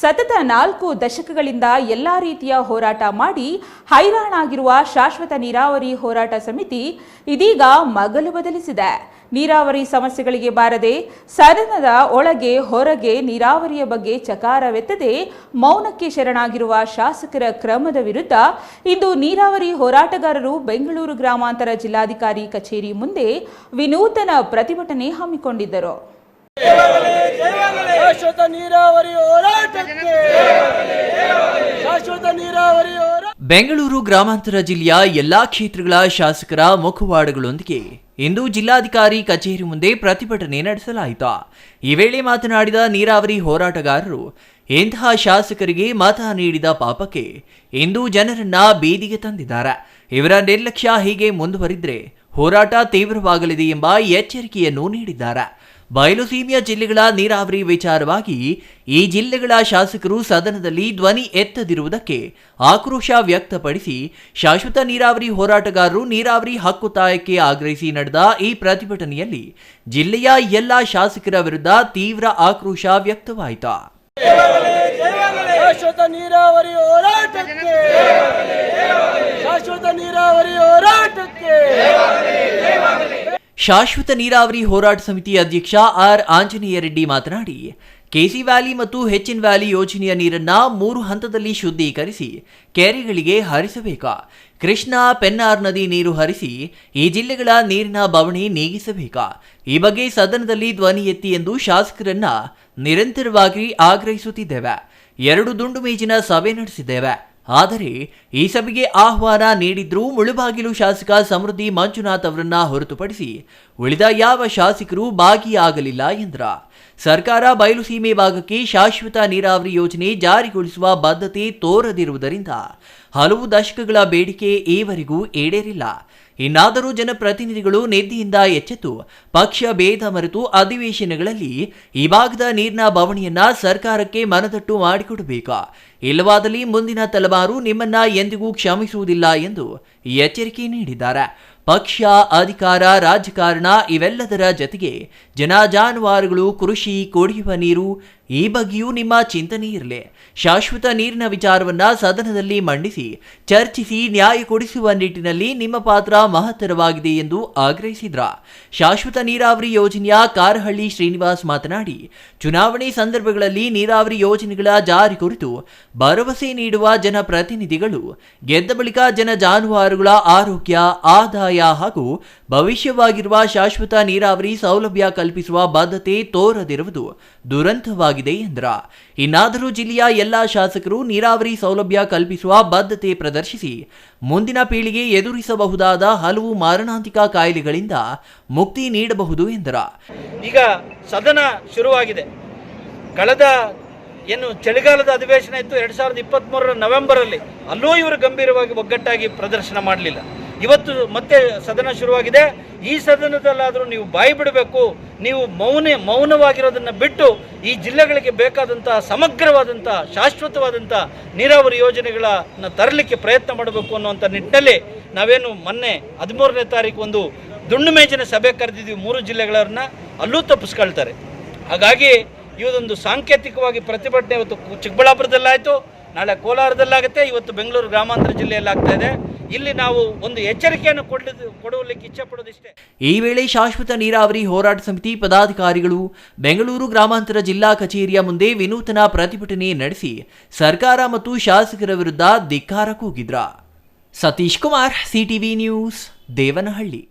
ಸತತ ನಾಲ್ಕು ದಶಕಗಳಿಂದ ಎಲ್ಲ ರೀತಿಯ ಹೋರಾಟ ಮಾಡಿ ಹೈರಾಣಾಗಿರುವ ಶಾಶ್ವತ ನೀರಾವರಿ ಹೋರಾಟ ಸಮಿತಿ ಇದೀಗ ಮಗಲು ಬದಲಿಸಿದೆ. ನೀರಾವರಿ ಸಮಸ್ಯೆಗಳಿಗೆ ಬಾರದೆ ಸದನದ ಒಳಗೆ ಹೊರಗೆ ನೀರಾವರಿಯ ಬಗ್ಗೆ ಚಕಾರವೆತ್ತದೆ ಮೌನಕ್ಕೆ ಶರಣಾಗಿರುವ ಶಾಸಕರ ಕ್ರಮದ ವಿರುದ್ಧ ಇಂದು ನೀರಾವರಿ ಹೋರಾಟಗಾರರು ಬೆಂಗಳೂರು ಗ್ರಾಮಾಂತರ ಜಿಲ್ಲಾಧಿಕಾರಿ ಕಚೇರಿ ಮುಂದೆ ವಿನೂತನ ಪ್ರತಿಭಟನೆ ಹಮ್ಮಿಕೊಂಡಿದ್ದರು. ಶಾಶ್ವತ ನೀರಾವರಿ ಹೋರಾಟಕ್ಕೆ. ಶಾಶ್ವತ ನೀರಾವರಿ ಹೋರಾಟ ಬೆಂಗಳೂರು ಗ್ರಾಮಾಂತರ ಜಿಲ್ಲೆಯ ಎಲ್ಲಾ ಕ್ಷೇತ್ರಗಳ ಶಾಸಕರ ಮುಖವಾಡಗಳೊಂದಿಗೆ ಇಂದು ಜಿಲ್ಲಾಧಿಕಾರಿ ಕಚೇರಿ ಮುಂದೆ ಪ್ರತಿಭಟನೆ ನಡೆಸಲಾಯಿತು. ಈ ವೇಳೆ ಮಾತನಾಡಿದ ನೀರಾವರಿ ಹೋರಾಟಗಾರರು ಇಂತಹ ಶಾಸಕರಿಗೆ ಮತ ನೀಡಿದ ಪಾಪಕ್ಕೆ ಇಂದು ಜನರನ್ನ ಬೀದಿಗೆ ತಂದಿದ್ದಾರೆ. ಇವರ ನಿರ್ಲಕ್ಷ್ಯ ಹೀಗೆ ಮುಂದುವರಿದ್ರೆ ಹೋರಾಟ ತೀವ್ರವಾಗಲಿದೆ ಎಂಬ ಎಚ್ಚರಿಕೆಯನ್ನು ನೀಡಿದ್ದಾರೆ. ಬಯಲುಸೀಮೆಯ ಜಿಲ್ಲೆಗಳ ನೀರಾವರಿ ವಿಚಾರವಾಗಿ ಈ ಜಿಲ್ಲೆಗಳ ಶಾಸಕರು ಸದನದಲ್ಲಿ ಧ್ವನಿ ಎತ್ತದಿರುವುದಕ್ಕೆ ಆಕ್ರೋಶ ವ್ಯಕ್ತಪಡಿಸಿ ಶಾಶ್ವತ ನೀರಾವರಿ ಹೋರಾಟಗಾರರು ನೀರಾವರಿ ಹಕ್ಕುತಾಯಕ್ಕೆ ಆಗ್ರಹಿಸಿ ನಡೆದ ಈ ಪ್ರತಿಭಟನೆಯಲ್ಲಿ ಜಿಲ್ಲೆಯ ಎಲ್ಲ ಶಾಸಕರ ವಿರುದ್ಧ ತೀವ್ರ ಆಕ್ರೋಶ ವ್ಯಕ್ತವಾಯಿತು ಶಾಶ್ವತ ನೀರಾವರಿ ಹೋರಾಟಕ್ಕೆ ಶಾಶ್ವತ ನೀರಾವರಿ ಹೋರಾಟಕ್ಕೆ ಶಾಶ್ವತ ನೀರಾವರಿ ಹೋರಾಟ ಸಮಿತಿ ಅಧ್ಯಕ್ಷ ಆರ್ ಆಂಜನೇಯ ರೆಡ್ಡಿ ಮಾತನಾಡಿ, ಕೆಸಿ ವ್ಯಾಲಿ ಮತ್ತು ಹೆಚ್ಚಿನ ವ್ಯಾಲಿ ಯೋಜನೆಯ ನೀರನ್ನ ಮೂರು ಹಂತದಲ್ಲಿ ಶುದ್ಧೀಕರಿಸಿ, ಕೆರೆಗಳಿಗೆ ಹರಿಸಬೇಕಾ? ಕೃಷ್ಣ ಪೆನ್ನಾರ್ ನದಿ ನೀರು ಹರಿಸಿ, ಈ ಜಿಲ್ಲೆಗಳ ನೀರಿನ ಬವಣೆ ನೀಗಿಸಬೇಕಾ? ಈ ಬಗ್ಗೆ ಸದನದಲ್ಲಿ ಧ್ವನಿ ಎತ್ತಿ ಎಂದು ಶಾಸಕರನ್ನ ನಿರಂತರವಾಗಿ ಆಗ್ರಹಿಸುತ್ತಿದ್ದೇವೆ. ಎರಡು ದುಂಡು ಮೇಜಿನ ಸಭೆ ನಡೆಸಿದ್ದೇವೆ. ಆದರೆ ಈ ಸಭೆಗೆ ಆಹ್ವಾನ ನೀಡಿದ್ರೂ ಮುಳುಬಾಗಿಲು ಶಾಸಕ ಸಮೃದ್ಧಿ ಮಂಜುನಾಥ್ ಅವರನ್ನ ಹೊರತುಪಡಿಸಿ ಉಳಿದ ಯಾವ ಶಾಸಕರು ಭಾಗಿಯಾಗಲಿಲ್ಲ ಎಂದ್ರ. ಸರ್ಕಾರ ಬಯಲುಸೀಮೆ ಭಾಗಕ್ಕೆ ಶಾಶ್ವತ ನೀರಾವರಿ ಯೋಜನೆ ಜಾರಿಗೊಳಿಸುವ ಬದ್ಧತೆ ತೋರದಿರುವುದರಿಂದ ಹಲವು ದಶಕಗಳ ಬೇಡಿಕೆ ಈವರೆಗೂ ಈಡೇರಿಲ್ಲ. ಇನ್ನಾದರೂ ಜನಪ್ರತಿನಿಧಿಗಳು ನಿದ್ದೆಯಿಂದ ಎಚ್ಚೆತ್ತು. ಪಕ್ಷ ಭೇದ ಮರೆತು ಅಧಿವೇಶನಗಳಲ್ಲಿ ಈ ಭಾಗದ ನೀರಿನ ಬವಣೆಯನ್ನ ಸರ್ಕಾರಕ್ಕೆ ಮನದಟ್ಟು ಮಾಡಿಕೊಡಬೇಕು? ಇಲ್ಲವಾದಲ್ಲಿ ಮುಂದಿನ ತಲೆಮಾರು ನಿಮ್ಮನ್ನ ಎಂದಿಗೂ ಕ್ಷಮಿಸುವುದಿಲ್ಲ ಎಂದು ಎಚ್ಚರಿಕೆ ನೀಡಿದ್ದಾರೆ. ಪಕ್ಷ, ಅಧಿಕಾರ, ರಾಜಕಾರಣ ಇವೆಲ್ಲದರ ಜೊತೆಗೆ ಜನ ಜಾನುವಾರುಗಳು ಕೃಷಿ, ಕುಡಿಯುವ ನೀರು, ಈ ಬಗ್ಗೆಯೂ ನಿಮ್ಮ ಚಿಂತನೆ ಇರಲಿ. ಶಾಶ್ವತ ನೀರಿನ ವಿಚಾರವನ್ನ ಸದನದಲ್ಲಿ ಮಂಡಿಸಿ, ಚರ್ಚಿಸಿ, ನ್ಯಾಯ ಕೊಡಿಸುವ ನಿಟ್ಟಿನಲ್ಲಿ ನಿಮ್ಮ ಪಾತ್ರ ಮಹತ್ತರವಾಗಿದೆ ಎಂದು ಆಗ್ರಹಿಸಿದ್ರ. ಶಾಶ್ವತ ನೀರಾವರಿ ಯೋಜನೆಯ ಕಾರಹಳ್ಳಿ ಶ್ರೀನಿವಾಸ್ ಮಾತನಾಡಿ, ಚುನಾವಣೆ ಸಂದರ್ಭಗಳಲ್ಲಿ ನೀರಾವರಿ ಯೋಜನೆಗಳ ಜಾರಿ ಕುರಿತು ಭರವಸೆ ನೀಡುವ ಜನಪ್ರತಿನಿಧಿಗಳು, ಗೆದ್ದ ಬಳಿಕ ಜನ ಜಾನುವಾರುಗಳ ಆರೋಗ್ಯ, ಆದಾಯ ಹಾಗೂ ಭವಿಷ್ಯವಾಗಿರುವ ಶಾಶ್ವತ ನೀರಾವರಿ ಸೌಲಭ್ಯ ಕಲ್ಪಿಸುವ ಬದ್ಧತೆ ತೋರದಿರುವುದು ದುರಂತವಾಗಿದೆ ಎಂದ್ರ. ಇನ್ನಾದರೂ ಜಿಲ್ಲೆಯ ಎಲ್ಲಾ ಶಾಸಕರು ನೀರಾವರಿ ಸೌಲಭ್ಯ ಕಲ್ಪಿಸುವ ಬದ್ಧತೆ ಪ್ರದರ್ಶಿಸಿ ಮುಂದಿನ ಪೀಳಿಗೆ ಎದುರಿಸಬಹುದಾದ ಹಲವು ಮಾರಣಾಂತಿಕ ಕಾಯಿಲೆಗಳಿಂದ ಮುಕ್ತಿ ನೀಡಬಹುದು ಎಂದರ. ಈಗ ಸದನ ಶುರುವಾಗಿದೆ. ಕಳೆದ ಏನು ಚಳಿಗಾಲದ ಅಧಿವೇಶನ ಇತ್ತು, ಎರಡು ಸಾವಿರದ ಇಪ್ಪತ್ತ್ಮೂರರ ನವೆಂಬರಲ್ಲಿ ಅಲ್ಲೂ ಇವರು ಗಂಭೀರವಾಗಿ ಒಗ್ಗಟ್ಟಾಗಿ ಪ್ರದರ್ಶನ ಮಾಡಲಿಲ್ಲ. ಇವತ್ತು ಮತ್ತೆ ಸದನ ಶುರುವಾಗಿದೆ. ಈ ಸದನದಲ್ಲಾದರೂ ನೀವು ಬಾಯಿ ಬಿಡಬೇಕು. ನೀವು ಮೌನ ಮೌನವಾಗಿರೋದನ್ನು ಬಿಟ್ಟು ಈ ಜಿಲ್ಲೆಗಳಿಗೆ ಬೇಕಾದಂತಹ ಸಮಗ್ರವಾದಂಥ ಶಾಶ್ವತವಾದಂಥ ನೀರಾವರಿ ಯೋಜನೆಗಳನ್ನು ತರಲಿಕ್ಕೆ ಪ್ರಯತ್ನ ಮಾಡಬೇಕು ಅನ್ನುವಂಥ ನಿಟ್ಟಿನಲ್ಲಿ ನಾವೇನು ಮೊನ್ನೆ ಹದಿಮೂರನೇ ತಾರೀಕು ಒಂದು ದುಂಡು ಮೇಜಿನ ಸಭೆ ಕರೆದಿದ್ದೀವಿ ಮೂರು ಜಿಲ್ಲೆಗಳನ್ನ ಅಲ್ಲೂ ತಪ್ಪಿಸ್ಕೊಳ್ತಾರೆ. ಹಾಗಾಗಿ ಇವತ್ತೊಂದು ಸಾಂಕೇತಿಕವಾಗಿ ಪ್ರತಿಭಟನೆ ಇವತ್ತು ಚಿಕ್ಕಬಳ್ಳಾಪುರದಲ್ಲಾಯಿತು. ನಾಳೆ ಕೋಲಾರದಲ್ಲಾಗುತ್ತೆ. ಇವತ್ತು ಬೆಂಗಳೂರು ಗ್ರಾಮಾಂತರ ಜಿಲ್ಲೆಯಲ್ಲಾಗ್ತಾ ಇದೆ. ಇಲ್ಲಿ ನಾವು ಒಂದು ಎಚ್ಚರಿಕೆಯನ್ನು ಕೊಡುವಲಿಕ್ಕೆ ಇಚ್ಛೆ ಈ ವೇಳೆ ಶಾಶ್ವತ ನೀರಾವರಿ ಹೋರಾಟ ಸಮಿತಿ ಪದಾಧಿಕಾರಿಗಳು ಬೆಂಗಳೂರು ಗ್ರಾಮಾಂತರ ಜಿಲ್ಲಾ ಕಚೇರಿಯ ಮುಂದೆ ವಿನೂತನ ಪ್ರತಿಭಟನೆ ನಡೆಸಿ ಸರ್ಕಾರ ಮತ್ತು ಶಾಸಕರ ವಿರುದ್ಧ ಧಿಕ್ಕಾರ ಕೂಗಿದ್ರ. Satish Kumar, CTV news, Devanahalli.